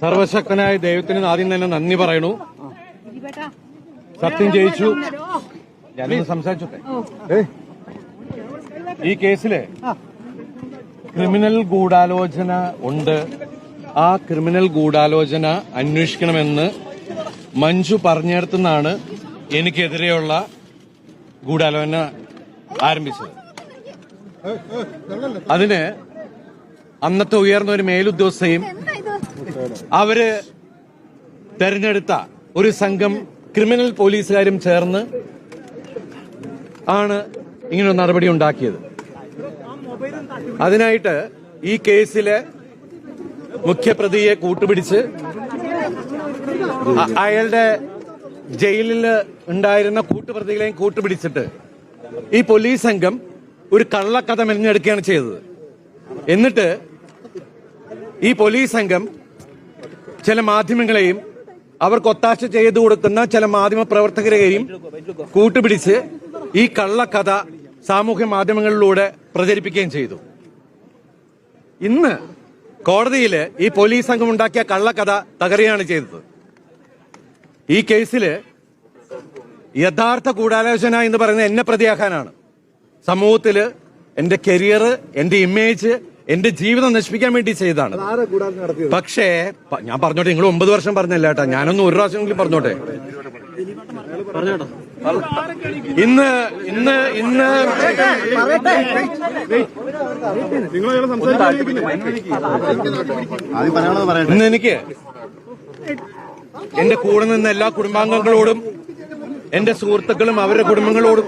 സർവശക്തനായ ദൈവത്തിന് ആദ്യം തന്നെ നന്ദി പറയണു. സത്യം ജയിച്ചു. ഞാനൊന്ന് സംസാരിച്ചോട്ടെ? ഏയ്. ഈ കേസിൽ ക്രിമിനൽ ഗൂഢാലോചന ഉണ്ട്. ആ ക്രിമിനൽ ഗൂഢാലോചന അന്വേഷിക്കണമെന്ന് മഞ്ജു പറഞ്ഞിടത്തുനിന്നാണ് എനിക്കെതിരെയുള്ള ഗൂഢാലോചന ആരംഭിച്ചത്. അതിന് അന്നത്തെ ഉയർന്ന ഒരു മേലുദ്യോഗസ്ഥയും അവർ തെരഞ്ഞെടുത്ത ഒരു സംഘം ക്രിമിനൽ പോലീസുകാരും ചേർന്ന് ആണ് ഇങ്ങനൊരു നടപടി ഉണ്ടാക്കിയത്. അതിനായിട്ട് ഈ കേസിലെ മുഖ്യപ്രതിയെ കൂട്ടുപിടിച്ച് അയാളുടെ ജയിലിൽ ഉണ്ടായിരുന്ന കൂട്ടുപ്രതികളെയും കൂട്ടുപിടിച്ചിട്ട് ഈ പോലീസ് സംഘം ഒരു കള്ളക്കഥ മെനഞ്ഞെടുക്കുകയാണ് ചെയ്തത്. എന്നിട്ട് ഈ പോലീസ് സംഘം ചില മാധ്യമങ്ങളെയും അവർക്ക് ഒത്താശ ചെയ്തു കൊടുക്കുന്ന ചില മാധ്യമ പ്രവർത്തകരെയും കൂട്ടുപിടിച്ച് ഈ കള്ളക്കഥ സാമൂഹ്യ മാധ്യമങ്ങളിലൂടെ പ്രചരിപ്പിക്കുകയും ചെയ്തു. ഇന്ന് കോടതിയിൽ ഈ പോലീസ് സംഘം ഉണ്ടാക്കിയ കള്ളക്കഥ തകരുകയാണ് ചെയ്തത്. ഈ കേസിൽ യഥാർത്ഥ ഗൂഢാലോചന എന്ന് പറയുന്നത് എന്നെ പ്രതിയാക്കാനാണ്. സമൂഹത്തിൽ എന്റെ കരിയർ എന്റെ ഇമേജ് എന്റെ ജീവിതം നശിപ്പിക്കാൻ വേണ്ടി ചെയ്തതാണ്. പക്ഷേ ഞാൻ പറഞ്ഞോട്ടെ നിങ്ങൾ ഒമ്പത് വർഷം പറഞ്ഞല്ല കേട്ടാ. ഞാനൊന്ന് ഒരു പ്രാവശ്യമെങ്കിലും പറഞ്ഞോട്ടെ. ഇന്ന് ഇന്ന് ഇന്ന് ഇന്ന് എനിക്ക് എന്റെ കൂടെ നിന്ന് എല്ലാ കുടുംബാംഗങ്ങളോടും എന്റെ സുഹൃത്തുക്കളും അവരുടെ കുടുംബങ്ങളോടും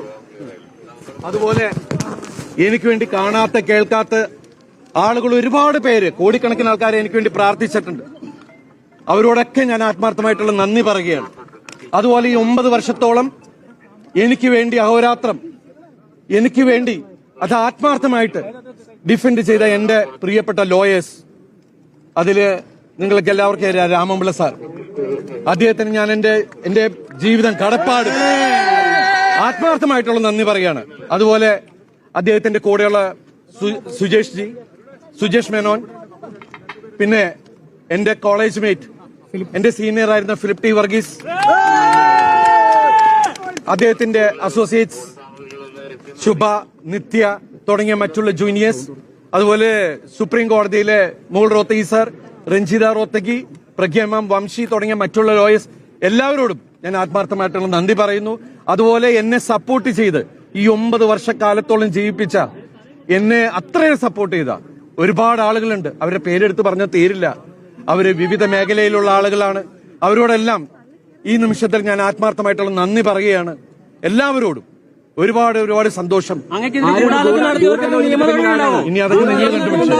അതുപോലെ എനിക്ക് വേണ്ടി കാണാത്ത കേൾക്കാത്ത ആളുകൾ ഒരുപാട് പേര് കോടിക്കണക്കിന് ആൾക്കാരെ എനിക്ക് വേണ്ടി പ്രാർത്ഥിച്ചിട്ടുണ്ട്. അവരോടൊക്കെ ഞാൻ ആത്മാർത്ഥമായിട്ടുള്ള നന്ദി പറയുകയാണ്. അതുപോലെ ഈ ഒമ്പത് വർഷത്തോളം എനിക്ക് വേണ്ടി അഹോരാത്രം എനിക്ക് വേണ്ടി അത് ആത്മാർത്ഥമായിട്ട് ഡിഫെൻഡ് ചെയ്ത എന്റെ പ്രിയപ്പെട്ട ലോയേഴ്സ് അതിൽ നിങ്ങൾക്ക് എല്ലാവർക്കും അറിയാം സാർ. അദ്ദേഹത്തിന് ഞാൻ എന്റെ എന്റെ ജീവിതം കടപ്പാട്. ആത്മാർത്ഥമായിട്ടുള്ള നന്ദി പറയാണ് അതുപോലെ അദ്ദേഹത്തിന്റെ കൂടെയുള്ള സുജേഷ് ജി സുജേഷ് മേനോൻ പിന്നെ എന്റെ കോളേജ് മേറ്റ് എന്റെ സീനിയർ ആയിരുന്ന ഫിലിപ്പ് ടി വർഗീസ് അദ്ദേഹത്തിന്റെ അസോസിയേറ്റ്സ് ശുഭ നിത്യ തുടങ്ങിയ മറ്റുള്ള ജൂനിയേഴ്സ് അതുപോലെ സുപ്രീം കോടതിയിലെ മുകൾ റോത്തഗി സർ രഞ്ജിത റോത്തഗി പ്രഗ്യമാം വംശി തുടങ്ങിയ മറ്റുള്ള ലോയേഴ്സ് എല്ലാവരോടും ഞാൻ ആത്മാർത്ഥമായിട്ടുള്ള നന്ദി പറയുന്നു. അതുപോലെ എന്നെ സപ്പോർട്ട് ചെയ്ത് ഈ ഒമ്പത് വർഷക്കാലത്തോളം ജീവിപ്പിച്ച എന്നെ അത്രയും സപ്പോർട്ട് ചെയ്ത ഒരുപാട് ആളുകളുണ്ട്. അവരുടെ പേരെടുത്ത് പറഞ്ഞാൽ തീരില്ല. അവർ വിവിധ മേഖലയിലുള്ള ആളുകളാണ്. അവരോടെല്ലാം ഈ നിമിഷത്തിൽ ഞാൻ ആത്മാർത്ഥമായിട്ടുള്ള നന്ദി പറയുകയാണ്. എല്ലാവരോടും ഒരുപാട് ഒരുപാട് സന്തോഷം. ഇനി അതൊക്കെ നിങ്ങൾ കണ്ടുപിടിച്ചു?